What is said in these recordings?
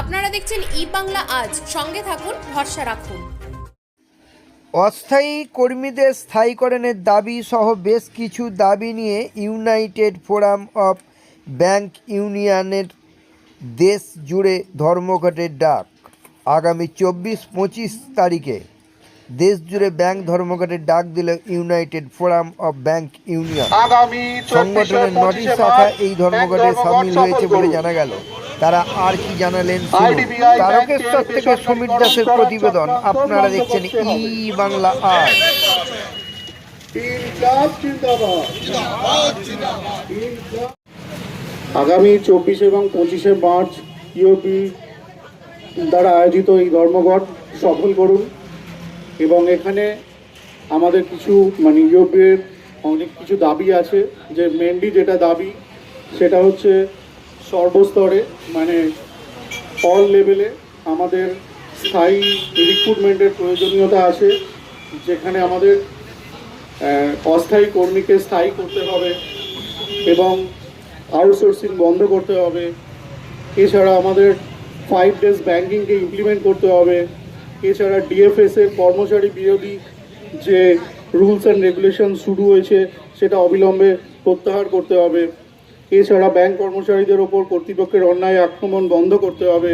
আপনারা দেখছেন ই বাংলা আজ। সঙ্গে থাকুন ভরসা রাখুন। অস্থায়ী কর্মীদের স্থায়ীকরণের দাবি সহ বেশ কিছু দাবি নিয়ে ইউনাইটেড ফোরাম অফ ব্যাংক ইউনিয়নের দেশ জুড়ে ধর্মঘটের ডাক। আগামী চব্বিশ পঁচিশ তারিখে দেশ জুড়ে ব্যাংক ধর্মঘটের ডাক দিল united forum of bank union. সংগঠনের নটি শাখা এই ধর্মঘটে সামিল হয়েছে বলে জানা গেল। তারা আর কি জানালেন তারকেশ্বর থেকে সমীর দাসের প্রতিবেদন আপনারা দেখছেন ই বাংলা জিন্দাবাদ। আগামী চব্বিশ এবং পঁচিশে মার্চ ইউপি দ্বারা আয়োজিত এই ধর্মঘট সফল করুন এবং এখানে আমাদের কিছু মানে ইউপির অনেক কিছু দাবি আছে যে মেনলি যেটা দাবি সেটা হচ্ছে সর্বস্তরে মানে অল লেভেলে আমাদের স্থায়ী রিক্রুটমেন্টের প্রয়োজনীয়তা আছে, যেখানে আমাদের অস্থায়ী কর্মীকে স্থায়ী করতে হবে এবং আউটসোর্সিং বন্ধ করতে হবে। এছাড়া আমাদের ফাইভ ডেজ ব্যাংকিংকে ইমপ্লিমেন্ট করতে হবে। এছাড়া ডিএফএস এর কর্মচারী বিরোধী যে রুলস অ্যান্ড রেগুলেশন শুরু হয়েছে, সেটা অবিলম্বে প্রত্যাহার করতে হবে। এছাড়া ব্যাংক কর্মচারীদের ওপর কর্তৃপক্ষের অন্যায় আক্রমণ বন্ধ করতে হবে।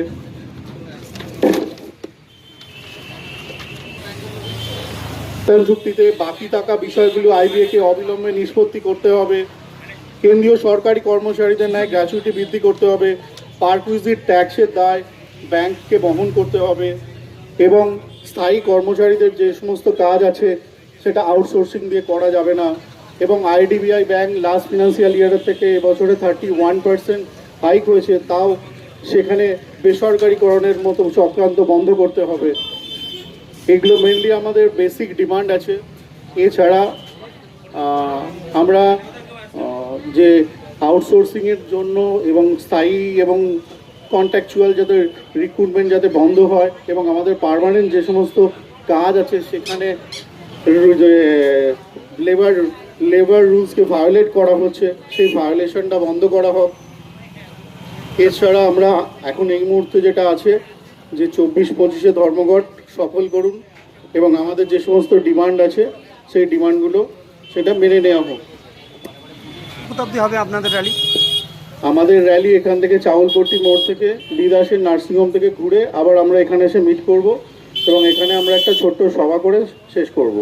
চুক্তিতে বাকি থাকা বিষয়গুলো আইবিএকে অবিলম্বে নিষ্পত্তি করতে হবে। কেন্দ্রীয় সরকারি কর্মচারীদের ন্যায় গ্র্যাচুইটি বৃদ্ধি করতে হবে। পারকুইজিট ট্যাক্সের দায় ব্যাংককে বহন করতে হবে এবং স্থায়ী কর্মচারীদের যে সমস্ত কাজ আছে, সেটা আউটসোর্সিং দিয়ে করা যাবে না। এবং আইডিবিআই ব্যাংক লাস্ট ফিনান্সিয়াল ইয়ারের থেকে এবছরে থার্টি ওয়ান পার্সেন্ট হাইক হয়েছে, তাও সেখানে বেসরকারিকরণের মতো চক্রান্ত বন্ধ করতে হবে। এগুলো মেনলি আমাদের বেসিক ডিমান্ড আছে। এছাড়া আমরা যে আউটসোর্সিংয়ের জন্য এবং স্থায়ী এবং কন্ট্যাকচুয়াল যাতে রিক্রুটমেন্ট যাতে বন্ধ হয় এবং আমাদের পার্মানেন্ট যে সমস্ত কাজ আছে, সেখানে লেবার লেবার রুলসকে ভায়োলেট করা হচ্ছে সেই ভায়োলেশনটা বন্ধ করা হোক। এছাড়া আমরা এখন এই মুহূর্তে যেটা আছে যে চব্বিশ পঁচিশে ধর্মঘট সফল করুন এবং আমাদের যে সমস্ত ডিমান্ড আছে সেই ডিমান্ডগুলো সেটা মেনে নেওয়া হোক। হবে আপনাদের র্যালি আমাদের র্যালি এখান থেকে চাউলপট্টি মোড় থেকে বিদাসের নার্সিংহোম থেকে ঘুরে আবার আমরা এখানে এসে মিট করব এবং এখানে আমরা একটা ছোট্ট সভা করে শেষ করব।